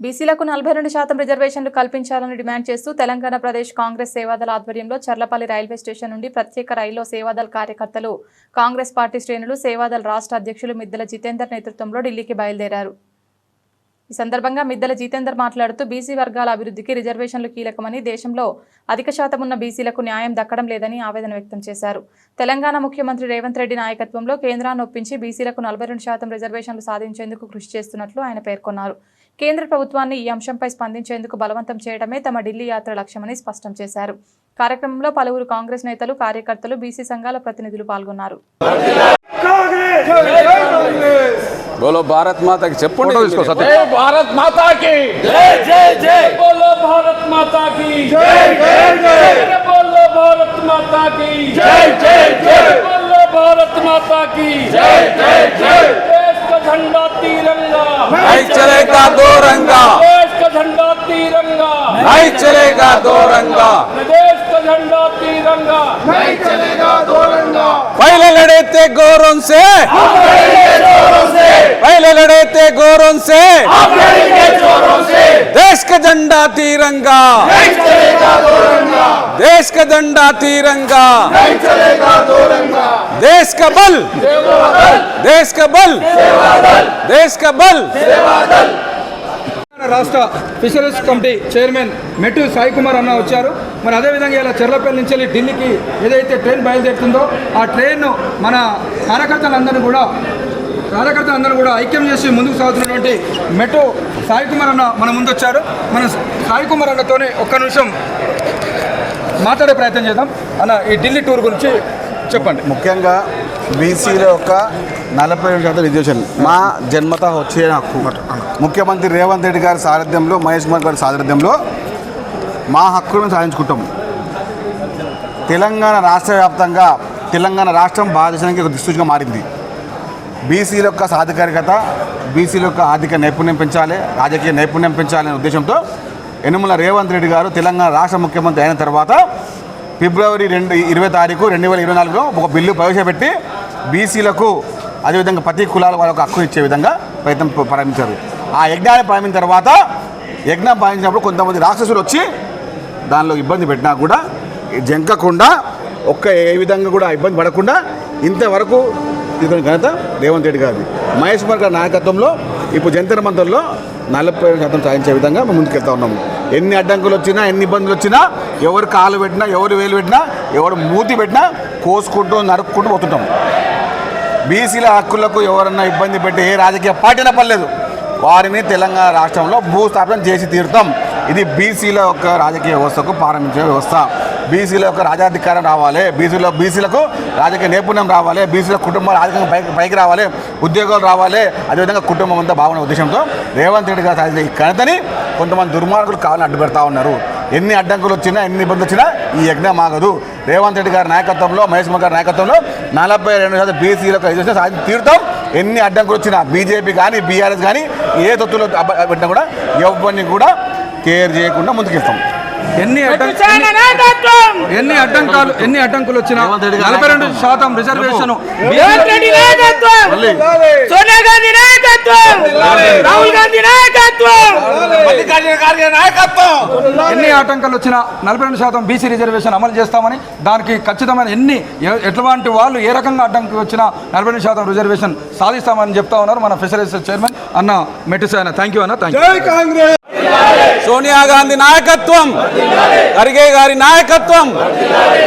బీసీలకు నలభై రెండు శాతం రిజర్వేషన్లు కల్పించాలని డిమాండ్ చేస్తూ తెలంగాణ ప్రదేశ్ కాంగ్రెస్ సేవాదళ ఆధ్వర్యంలో చర్లపల్లి రైల్వే స్టేషన్ నుండి ప్రత్యేక రైల్లో సేవాదళ కార్యకర్తలు కాంగ్రెస్ పార్టీ శ్రేణులు సేవాదళ రాష్ట్ర అధ్యక్షులు మిద్దెల జితేందర్ నేతృత్వంలో ఢిల్లీకి బయలుదేరారు. ఈ సందర్భంగా మిద్దెల జితేందర్ మాట్లాడుతూ బీసీ వర్గాల అభివృద్ధికి రిజర్వేషన్లు కీలకమని దేశంలో అధిక శాతం ఉన్న బీసీలకు న్యాయం దక్కడం లేదని ఆవేదన వ్యక్తం చేశారు. తెలంగాణ ముఖ్యమంత్రి రేవంత్ రెడ్డి నాయకత్వంలో కేంద్రాన్ని ఒప్పించి బీసీలకు నలభై రెండు శాతం రిజర్వేషన్లు సాధించేందుకు కృషి చేస్తున్నట్లు ఆయన పేర్కొన్నారు. కేంద్ర ప్రభుత్వాన్ని ఈ అంశంపై స్పందించేందుకు బలవంతం చేయడమే తమ ఢిల్లీ యాత్ర లక్ష్యమని స్పష్టం చేశారు కార్యక్రమంలో పలువురు కాంగ్రెస్ నేతలు కార్యకర్తలు బీసీ సంఘాల ప్రతినిధులు పాల్గొన్నారు బోలో భారత్ మాతకి చెప్పండి ఫోటో తీసుకో సత్యం. जय भारत माता की जय जय जय बोलो भारत माता की जय जय जय बोलो भारत माता की जय जय जय बोलो भारत माता की जय जय जय देश का झंडा तिरंगा नहीं चलेगा दो रंगा। देश का झंडा तिरंगा। नहीं चलेगा दो रंगा। देश का झंडा तिरंगा। नहीं चलेगा दो रंगा। पहले लड़े थे गोरों से। पहले लड़े थे गोरों से। देश का झंडा तिरंगा। देश का झंडा तिरंगा। चलेगा दो रंगा। देश का बल। देश का बल। देश का बल। రాష్ట్ర ఫిషరీస్ కమిటీ చైర్మన్ మెట్టు సాయి కుమార్ అన్న వచ్చారు. మరి అదేవిధంగా ఇలా చెర్లపల్లి నుంచి వెళ్ళి ఢిల్లీకి ఏదైతే ట్రైన్ బయలుదేరుతుందో ఆ ట్రైన్ మన కార్యకర్తలందరినీ కూడా కార్యకర్తలందరూ కూడా ఐక్యం చేసి ముందుకు సాగుతున్నటువంటి మెట్టు సాయి కుమార్ అన్న మన ముందు వచ్చారు మన సాయి కుమార్ అన్నతోనే ఒక్క నిమిషం మాట్లాడే ప్రయత్నం చేద్దాం. అన్న ఈ ఢిల్లీ టూర్ గురించి చెప్పండి. ముఖ్యంగా బీసీలో యొక్క నలభై ఏడు శాతం రిజర్వేషన్ మా జన్మత వచ్చే హక్కు. ముఖ్యమంత్రి రేవంత్ రెడ్డి గారి సారథ్యంలో మహేష్ కుమార్ గారి సారథ్యంలో మా హక్కులను సాధించుకుంటాం. తెలంగాణ రాష్ట్ర వ్యాప్తంగా తెలంగాణ రాష్ట్రం భారతదేశానికి ఒక దిశగా మారింది. బీసీల యొక్క సాధికారికత బీసీల యొక్క ఆర్థిక నైపుణ్యం పెంచాలి రాజకీయ నైపుణ్యం పెంచాలనే ఉద్దేశంతో యనుమల రేవంత్ రెడ్డి గారు తెలంగాణ రాష్ట్ర ముఖ్యమంత్రి అయిన తర్వాత ఫిబ్రవరి రెండు ఇరవై తారీఖు రెండు వేల ఇరవై నాలుగులో ఒక బిల్లు ప్రవేశపెట్టి బీసీలకు అదేవిధంగా ప్రతి కులాల వాళ్ళకు హక్కు ఇచ్చే విధంగా ప్రయత్నం ప్రారంభించారు. ఆ యజ్ఞాన్ని ప్రారంభించిన తర్వాత యజ్ఞం ప్రారంభించినప్పుడు కొంతమంది రాక్షసులు వచ్చి దానిలో ఇబ్బంది పెట్టినా కూడా జంకకుండా ఒక్క ఏ విధంగా కూడా ఇబ్బంది పడకుండా ఇంతవరకు తీసుకున్న ఘనత రేవంత్ రెడ్డి గారిది. మహేష్ గారి నాయకత్వంలో ఇప్పుడు జంతర మంతర్లో నలభై శాతం సాధించే విధంగా మేము ముందుకెళ్తా ఉన్నాము. ఎన్ని అడ్డంకులు వచ్చినా ఎన్ని ఇబ్బందులు వచ్చినా ఎవరు కాలు పెట్టినా ఎవరు వేలు పెట్టినా ఎవరు మూతి పెట్టినా కోసుకుంటూ నరుక్కుంటూ పోతుంటాం బీసీల హక్కులకు ఎవరన్నా ఇబ్బంది పెట్టి ఏ రాజకీయ పార్టీన పర్లేదు. వారిని తెలంగాణ రాష్ట్రంలో భూస్థాపన చేసి తీరుతాం. ఇది బీసీల యొక్క రాజకీయ వ్యవస్థకు ప్రారంభించే వ్యవస్థ. బీసీల యొక్క రాజాధికారం రావాలి. బీసీలో బీసీలకు రాజకీయ నైపుణ్యం రావాలి. బీసీల కుటుంబాలు రాజకీయ పైకి పైకి రావాలి. ఉద్యోగాలు రావాలి. అదేవిధంగా కుటుంబం అంతా బాగున్న ఉద్దేశంతో రేవంత్ రెడ్డి గారు సాధించిన ఈ ఘనతని కొంతమంది దుర్మార్గులు కావాలని అడ్డు పెడతా ఉన్నారు. ఎన్ని అడ్డంకులు వచ్చినా ఎన్ని ఇబ్బందులు వచ్చినా ఈ యజ్ఞం ఆగదు. రేవంత్ రెడ్డి గారి నాయకత్వంలో మహేష్ గారి నాయకత్వంలో నలభై రెండు శాతం బీసీలకు రిజర్వేషన్ సాధించి తీరుతాం. ఎన్ని అడ్డంకులు వచ్చినా బీజేపీ కానీ బీఆర్ఎస్ కానీ ఏ తొత్తులు పెట్టినా కూడా ఎవరిని కూడా కేర్ చేయకుండా ముందుకెళ్తాం. ఎన్ని ఎన్ని అడ్డంకాలు ఎన్ని అడ్డంకులు వచ్చినా నలభై రెండు. శాతం రిజర్వేషన్ సోనియా గాంధీ నాయకత్వం. రాహుల్ గాంధీ నాయకత్వం. ఎన్ని ఆటంకాలు వచ్చినా నలభై రెండు శాతం బీసీ రిజర్వేషన్ అమలు చేస్తామని దానికి ఖచ్చితమైన ఎన్ని ఎ- ఎటువంటి వాళ్ళు ఏ రకంగా అడ్డంకి వచ్చినా నలభై రెండు శాతం రిజర్వేషన్ సాధిస్తామని చెప్తా ఉన్నారు మన ఫిషరీస్ చైర్మన్ అన్న మెట్టిసాయన థ్యాంక్ యూ అన్న. థ్యాంక్ యూ సోనియా గాంధీ నాయకత్వం ఖర్గే గారి నాయకత్వం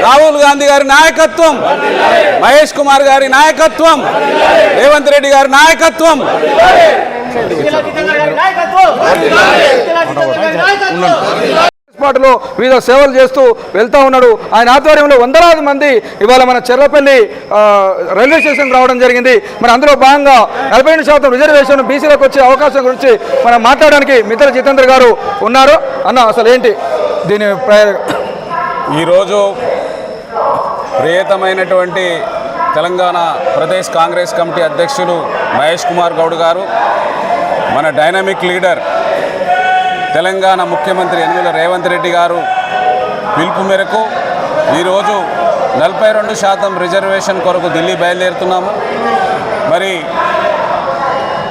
రాహుల్ గాంధీ గారి నాయకత్వం మహేష్ కుమార్ గారి నాయకత్వం రేవంత్ రెడ్డి గారి నాయకత్వం. ఏర్పాటులో వివిధ సేవలు చేస్తూ వెళ్తూ ఉన్నాడు. ఆయన ఆధ్వర్యంలో వందలాది మంది ఇవాళ మన చెర్లపల్లి రైల్వే స్టేషన్ రావడం జరిగింది. మరి అందులో భాగంగా నలభై శాతం రిజర్వేషన్ బీసీలకు వచ్చే అవకాశం గురించి మనం మాట్లాడడానికి మిత్ర జితేంద్ర గారు ఉన్నారు. అన్న అసలు ఏంటి దీని ఈరోజు ప్రియతమైనటువంటి తెలంగాణ ప్రదేశ్ కాంగ్రెస్ కమిటీ అధ్యక్షులు మహేష్ కుమార్ గౌడ్ గారు మన డైనమిక్ లీడర్ తెలంగాణ ముఖ్యమంత్రి యనుమల రేవంత్ రెడ్డి గారు పిలుపు మేరకు ఈరోజు నలభై రెండు శాతం రిజర్వేషన్ కొరకు ఢిల్లీ బయలుదేరుతున్నాము. మరి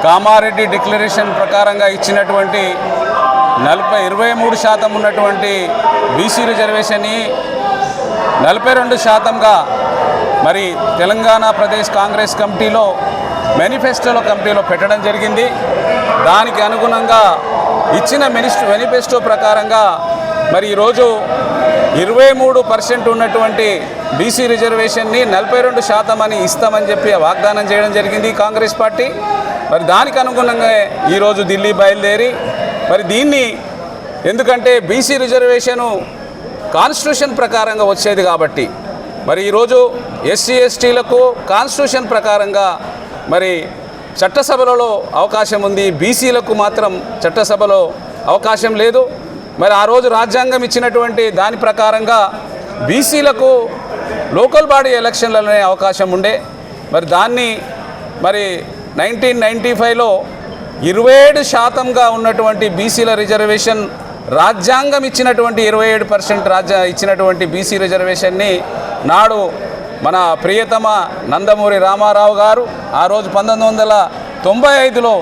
కామారెడ్డి డిక్లరేషన్ ప్రకారంగా ఇచ్చినటువంటి నలభై ఇరవై మూడు శాతం ఉన్నటువంటి బీసీ రిజర్వేషన్ని నలభై రెండు శాతంగా మరి తెలంగాణ ప్రదేశ్ కాంగ్రెస్ కమిటీలో మేనిఫెస్టోలో కమిటీలో పెట్టడం జరిగింది. దానికి అనుగుణంగా ఇచ్చిన మినిస్టర్ మేనిఫెస్టో ప్రకారంగా మరి ఈరోజు ఇరవై మూడు పర్సెంట్ ఉన్నటువంటి బీసీ రిజర్వేషన్ని నలభై రెండు శాతం అని ఇస్తామని చెప్పి వాగ్దానం చేయడం జరిగింది కాంగ్రెస్ పార్టీ. మరి దానికి అనుగుణంగా ఈరోజు ఢిల్లీ బయలుదేరి మరి దీన్ని ఎందుకంటే బీసీ రిజర్వేషను కాన్స్టిట్యూషన్ ప్రకారంగా వచ్చేది కాబట్టి మరి ఈరోజు ఎస్సీ ఎస్టీలకు కాన్స్టిట్యూషన్ ప్రకారంగా మరి చట్టసభలలో అవకాశం ఉంది. బీసీలకు మాత్రం చట్టసభలో అవకాశం లేదు. మరి ఆ రోజు రాజ్యాంగం ఇచ్చినటువంటి దాని ప్రకారంగా బీసీలకు లోకల్ బాడీ ఎలక్షన్లనే అవకాశం ఉండే. మరి దాన్ని మరి నైన్టీన్ నైంటీ ఫైవ్లో ఇరవై ఏడు శాతంగా ఉన్నటువంటి బీసీల రిజర్వేషన్ రాజ్యాంగం ఇచ్చినటువంటి ఇరవై ఏడు పర్సెంట్ రాజ్య ఇచ్చినటువంటి బీసీ రిజర్వేషన్ని నాడు మన ప్రియతమ నందమూరి రామారావు గారు ఆ రోజు పంతొమ్మిది వందల తొంభై ఐదులో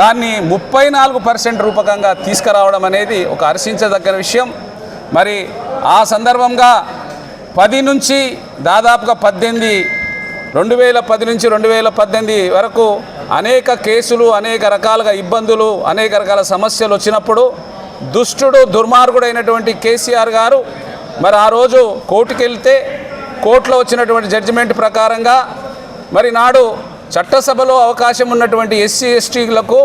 దాన్ని ముప్పై నాలుగు పర్సెంట్ రూపకంగా తీసుకురావడం అనేది ఒక హర్షించదగ్గ విషయం. మరి ఆ సందర్భంగా పది నుంచి దాదాపుగా పద్దెనిమిది రెండు వేల పది నుంచి రెండు వేల పద్దెనిమిది వరకు అనేక కేసులు అనేక రకాలుగా ఇబ్బందులు అనేక రకాల సమస్యలు వచ్చినప్పుడు దుష్టుడు దుర్మార్గుడైనటువంటి కేసీఆర్ గారు మరి ఆ రోజు కోర్టుకెళ్తే కోర్టులో వచ్చినటువంటి జడ్జిమెంట్ ప్రకారంగా మరి నాడు చట్టసభలో అవకాశం ఉన్నటువంటి ఎస్సీ ఎస్టీలకు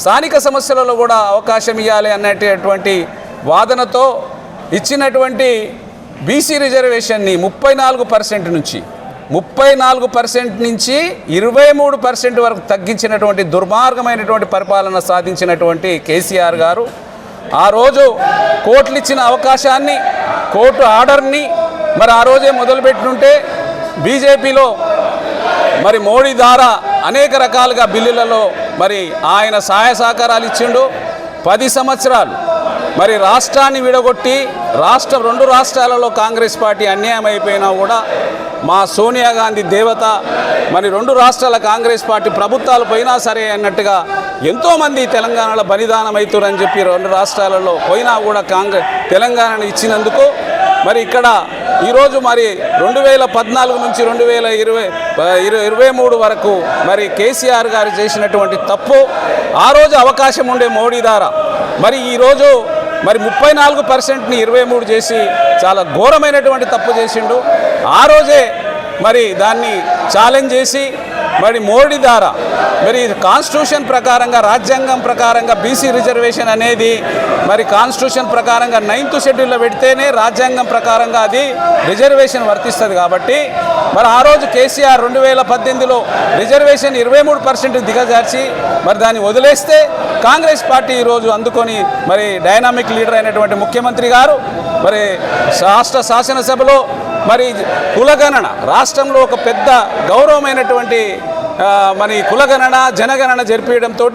స్థానిక సమస్యలలో కూడా అవకాశం ఇవ్వాలి అనేటటువంటి వాదనతో ఇచ్చినటువంటి బీసీ రిజర్వేషన్ని ముప్పై నాలుగు పర్సెంట్ నుంచి ముప్పై నాలుగు పర్సెంట్ నుంచి ఇరవై మూడు పర్సెంట్ వరకు తగ్గించినటువంటి దుర్మార్గమైనటువంటి పరిపాలన సాధించినటువంటి కేసీఆర్ గారు. ఆ రోజు కోర్టులు ఇచ్చిన అవకాశాన్ని కోర్టు ఆర్డర్ని మరి ఆ రోజే మొదలుపెట్టుంటే బీజేపీలో మరి మోడీ ద్వారా అనేక రకాలుగా బిల్లులలో మరి ఆయన సహాయ సహకారాలు ఇచ్చిండు. పది సంవత్సరాలు మరి రాష్ట్రాన్ని విడగొట్టి రాష్ట్ర రెండు రాష్ట్రాలలో కాంగ్రెస్ పార్టీ అన్యాయం అయిపోయినా కూడా మా సోనియా గాంధీ దేవత మరి రెండు రాష్ట్రాల కాంగ్రెస్ పార్టీ ప్రభుత్వాలు పోయినా సరే అన్నట్టుగా ఎంతోమంది తెలంగాణలో బలిదానం అవుతారని చెప్పి రెండు రాష్ట్రాలలో పోయినా కూడా కాంగ్రెస్ తెలంగాణను ఇచ్చినందుకు మరి ఇక్కడ ఈరోజు మరి రెండు వేల పద్నాలుగు నుంచి రెండు వేల ఇరవై ఇరవై ఇరవై మూడు వరకు మరి కేసీఆర్ గారు చేసినటువంటి తప్పు ఆ రోజు అవకాశం ఉండే మోడీ ద్వారా మరి ఈరోజు మరి ముప్పై నాలుగు పర్సెంట్ని ఇరవై మూడు చేసి చాలా ఘోరమైనటువంటి తప్పు చేసిండు. ఆ రోజే మరి దాన్ని ఛాలెంజ్ చేసి మరి మోడీ ద్వారా మరి కాన్స్టిట్యూషన్ ప్రకారంగా రాజ్యాంగం ప్రకారంగా బీసీ రిజర్వేషన్ అనేది మరి కాన్స్టిట్యూషన్ ప్రకారంగా నైన్త్ షెడ్యూల్లో పెడితేనే రాజ్యాంగం ప్రకారంగా అది రిజర్వేషన్ వర్తిస్తుంది కాబట్టి మరి ఆ రోజు కేసీఆర్ రెండు వేల పద్దెనిమిదిలో రిజర్వేషన్ ఇరవై మూడు పర్సెంట్ దిగజార్చి మరి దాన్ని వదిలేస్తే కాంగ్రెస్ పార్టీ ఈరోజు అందుకొని మరి డైనామిక్ లీడర్ అయినటువంటి ముఖ్యమంత్రి గారు మరి రాష్ట్ర శాసనసభలో మరి కులగణన రాష్ట్రంలో ఒక పెద్ద గౌరవమైనటువంటి మరి కులగణన జనగణన జరిపించడంతో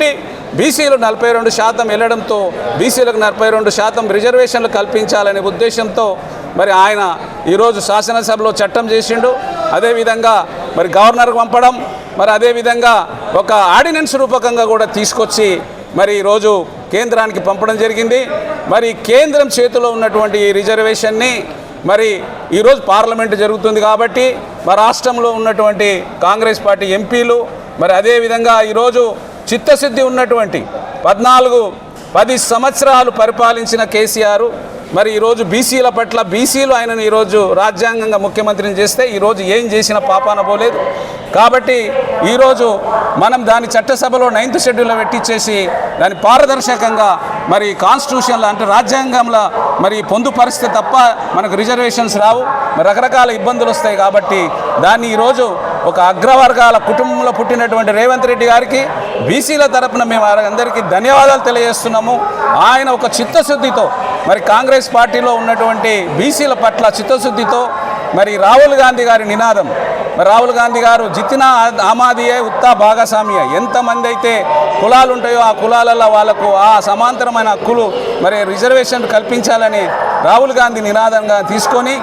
బీసీలు నలభై రెండు శాతం వెళ్ళడంతో బీసీలకు నలభై రెండు శాతం రిజర్వేషన్లు కల్పించాలనే ఉద్దేశంతో మరి ఆయన ఈరోజు శాసనసభలో చట్టం చేసిండు. అదేవిధంగా మరి గవర్నర్కు పంపడం మరి అదేవిధంగా ఒక ఆర్డినెన్స్ రూపకంగా కూడా తీసుకొచ్చి మరి ఈరోజు కేంద్రానికి పంపడం జరిగింది. మరి కేంద్రం చేతిలో ఉన్నటువంటి ఈ రిజర్వేషన్ని మరి ఈరోజు పార్లమెంటు జరుగుతుంది కాబట్టి మా రాష్ట్రంలో ఉన్నటువంటి కాంగ్రెస్ పార్టీ ఎంపీలు మరి అదేవిధంగా ఈరోజు చిత్తశుద్ధి ఉన్నటువంటి పద్నాలుగు పది సంవత్సరాలు పరిపాలించిన కేసీఆర్ మరి ఈరోజు బీసీల పట్ల బీసీలు ఆయనను ఈరోజు రాజ్యాంగంగా ముఖ్యమంత్రిని చేస్తే ఈరోజు ఏం చేసిన పాపాన పోలేదు. కాబట్టి ఈరోజు మనం దాని చట్టసభలో నైన్త్ షెడ్యూల్లో పెట్టించేసి దాని పారదర్శకంగా మరి కాన్స్టిట్యూషన్లో అంటే రాజ్యాంగంలో మరి పొందుపరిస్తే తప్ప మనకు రిజర్వేషన్స్ రావు. రకరకాల ఇబ్బందులు వస్తాయి కాబట్టి దాన్ని ఈరోజు ఒక అగ్రవర్గాల కుటుంబంలో పుట్టినటువంటి రేవంత్ రెడ్డి గారికి బీసీల తరపున మేము అందరికీ ధన్యవాదాలు తెలియజేస్తున్నాము. ఆయన ఒక చిత్తశుద్ధితో మరి కాంగ్రెస్ పార్టీలో ఉన్నటువంటి బీసీల పట్ల చిత్తశుద్ధితో మరి రాహుల్ గాంధీ గారి నినాదం. మరి రాహుల్ గాంధీ గారు జితిన ఆమాదియే ఉత్తా భాగస్వామ్య. ఎంతమంది అయితే కులాలు ఉంటాయో ఆ కులాలలో వాళ్ళకు ఆ సమాంతరమైన హక్కులు మరి రిజర్వేషన్ కల్పించాలని రాహుల్ గాంధీ నినాదంగా తీసుకొని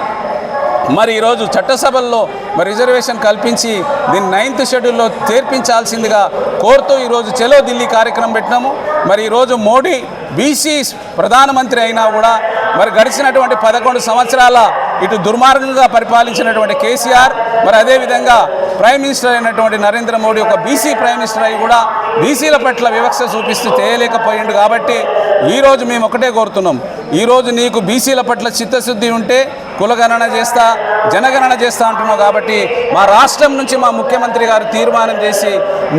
మరి ఈరోజు చట్టసభల్లో మరి రిజర్వేషన్ కల్పించి దీన్ని నైన్త్ షెడ్యూల్లో చేర్పించాల్సిందిగా కోరుతూ ఈరోజు చెలో ఢిల్లీ కార్యక్రమం పెట్టినాము. మరి ఈరోజు మోడీ బీసీ ప్రధానమంత్రి అయినా కూడా మరి గడిచినటువంటి పదకొండు సంవత్సరాల ఇటు దుర్మార్గంగా పరిపాలించినటువంటి కేసీఆర్ మరి అదేవిధంగా ప్రైమ్ మినిస్టర్ అయినటువంటి నరేంద్ర మోడీ ఒక బీసీ ప్రైమ్ మినిస్టర్ అయి కూడా బీసీల పట్ల వివక్ష చూపిస్తూ చేయలేకపోయిండు కాబట్టి ఈరోజు మేము ఒకటే కోరుతున్నాం. ఈరోజు నీకు బీసీల పట్ల చిత్తశుద్ధి ఉంటే కులగణన చేస్తా జనగణన చేస్తా అంటున్నావు కాబట్టి మా రాష్ట్రం నుంచి మా ముఖ్యమంత్రి గారు తీర్మానం చేసి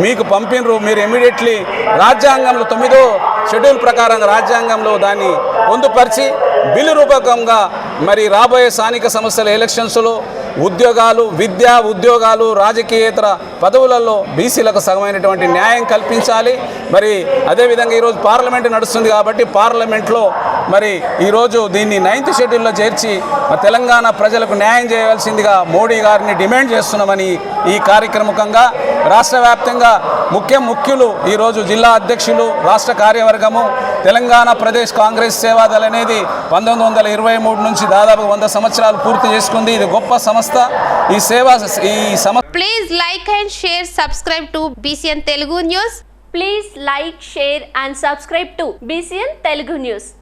మీకు పంపినరు. మీరు ఇమీడియట్లీ రాజ్యాంగంలో తొమ్మిదో షెడ్యూల్ ప్రకారం రాజ్యాంగంలో దాన్ని పొందుపరిచి బిల్లు రూపకంగా మరి రాబోయే స్థానిక సంస్థల ఎలక్షన్స్లో ఉద్యోగాలు విద్య ఉద్యోగాలు రాజకీయేతర పదవులలో బీసీలకు సగమైనటువంటి న్యాయం కల్పించాలి. మరి అదేవిధంగా ఈరోజు పార్లమెంట్ నడుస్తుంది కాబట్టి పార్లమెంట్లో మరి ఈరోజు దీన్ని నైన్త్ షెడ్యూల్లో చేర్చి తెలంగాణ ప్రజలకు న్యాయం చేయవలసిందిగా మోడీ గారిని డిమాండ్ చేస్తున్నామని ఈ కార్యక్రమకంగా రాష్ట్ర వ్యాప్తంగా ముఖ్య ముఖ్యులు ఈరోజు జిల్లా అధ్యక్షులు రాష్ట్ర కార్యవర్గము తెలంగాణ ప్రదేశ్ కాంగ్రెస్ సేవాదళ అనేది పంతొమ్మిది వందల ఇరవై మూడు నుంచి దాదాపు వంద సంవత్సరాలు పూర్తి చేసుకుంది. ఇది గొప్ప సంస్థ. ఈ సేవా ఈ సంస్థ please like and share subscribe to BCN Telugu news please like share and subscribe to BCN Telugu news